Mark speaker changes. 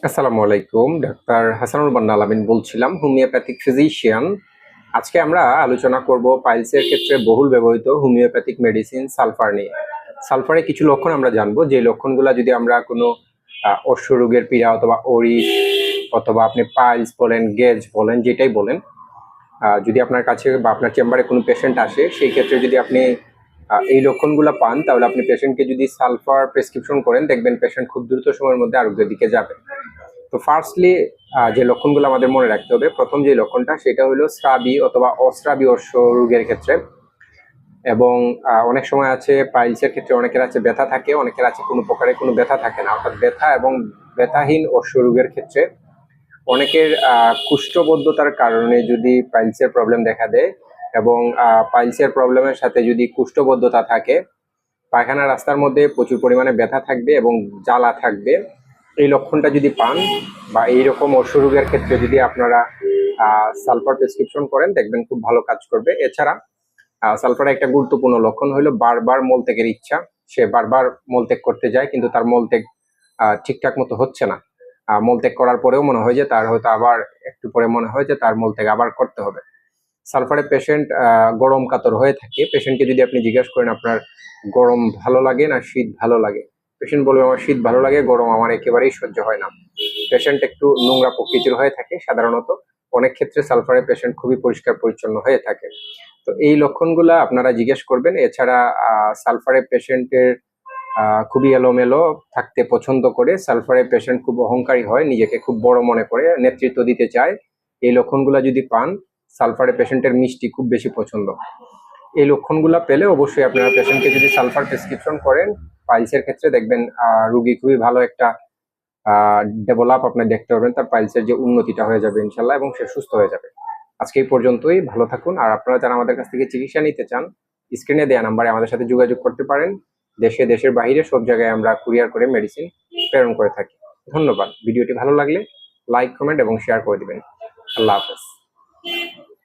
Speaker 1: আসসালামু আলাইকুম ডাক্তার হাসানুল বান্না আলামিন বলছিলাম হোমিওপ্যাথিক ফিজিশিয়ান। আজকে আমরা আলোচনা করব পাইলসের ক্ষেত্রে বহুল ব্যবহৃত হোমিওপ্যাথিক মেডিসিন সালফার নিয়ে। সালফারে কিছু লক্ষণ আমরা জানব যে লক্ষণগুলো যদি আমরা কোনো আহ, অশ্ব রোগের পীড়া অথবা ওরিস অথবা আপনি পাইলস বলেন গেজ বলেন যেটাই বলেন যদি আপনার কাছে বা আপনার চেম্বারে কোনো পেশেন্ট আসে সেই ক্ষেত্রে যদি আপনি এই লক্ষণগুলো পান তাহলে আপনি পেশেন্টকে যদি সালফার প্রেসক্রিপশন করেন দেখবেন পেশেন্ট খুব দ্রুত সময়ের মধ্যে আরোগ্যের দিকে যাবে। তো ফার্স্টলি যে লক্ষণগুলো আমাদের মনে রাখতে হবে, প্রথম যে লক্ষণটা, সেটা হলো স্রাবি অথবা অস্রাবি অশ্ব রোগের ক্ষেত্রে। এবং অনেক সময় আছে, পাইলসের ক্ষেত্রে অনেকের আছে ব্যথা থাকে, অনেকের আছে কোনো প্রকারে কোনো ব্যথা থাকে না। অর্থাৎ ব্যথা এবং ব্যথাহীন অশ্ব রোগের ক্ষেত্রে অনেকের কুষ্ঠবদ্ধতার কারণে যদি পাইলসের প্রবলেম দেখা দেয় এবং পাইলসের প্রবলেমের সাথে যদি কুষ্ঠবদ্ধতা থাকে, পায়খানা রাস্তার মধ্যে প্রচুর পরিমাণে ব্যথা থাকবে এবং জ্বালা থাকবে। এই লক্ষণটা যদি পান বা এইরকম অসুরোগের ক্ষেত্রে যদি আপনারা সালফার প্রেসক্রিপশন করেন, দেখবেন খুব ভালো কাজ করবে। এছাড়া সালফার একটা গুরুত্বপূর্ণ লক্ষণ হলো বারবার মলত্যাগের ইচ্ছা। সে বারবার মলত্যাগ করতে যায়, কিন্তু তার মলত্যাগ ঠিকঠাক মতো হচ্ছে না। মলত্যাগ করার পরেও মনে হয় যে তার হয়তো আবার, একটু পরে মনে হয় যে তার মলত্যাগ আবার করতে হবে। সালফারে পেশেন্ট গরম কাতর হয়ে থাকে। পেশেন্টকে যদি আপনি জিজ্ঞাসা করেন, আপনার গরম ভালো লাগে না শীত ভালো লাগে? পেশেন্ট বলবে, আমার শীত ভালো লাগে, গরম আমার একেবারেই সহ্য হয় না। পেশেন্ট একটু নোংরা প্রকৃতির হয়ে থাকে সাধারণত। অনেক ক্ষেত্রে সালফারে পেশেন্ট খুবই পরিষ্কার পরিচ্ছন্ন হয়ে থাকে। তো এই লক্ষণগুলা আপনারা জিজ্ঞেস করবেন। এছাড়া সালফারে পেশেন্টের খুবই এলোমেলো, থাকতে পছন্দ করে। সালফারে পেশেন্ট খুব অহংকারী হয়, নিজেকে খুব বড় মনে করে, নেতৃত্ব দিতে চায়। এই লক্ষণগুলা যদি পান সালফারে পেশেন্টের মিষ্টি খুব বেশি পছন্দ। এই লক্ষণগুলো পেলে অবশ্যই আপনারা পেশেন্টকে যদি সালফার প্রেসক্রিপশন করেন পাইলসের ক্ষেত্রে দেখবেন রুগী খুবই ভালো একটা ডেভেলপ আপনি দেখতে পারবেন, তার পাইলসের যে উন্নতিটা হয়ে যাবে ইনশাল্লাহ এবং সে সুস্থ হয়ে যাবে। আজকে এই পর্যন্তই, ভালো থাকুন। আর আপনারা যারা আমাদের কাছ থেকে চিকিৎসা নিতে চান স্ক্রিনে দেওয়া নাম্বারে আমাদের সাথে যোগাযোগ করতে পারেন। দেশে, দেশের বাইরে সব জায়গায় আমরা কুরিয়ার করে মেডিসিন প্রেরণ করে থাকি। ধন্যবাদ। ভিডিওটি ভালো লাগলে লাইক কমেন্ট এবং শেয়ার করে দিবেন। আল্লাহ হাফেজ।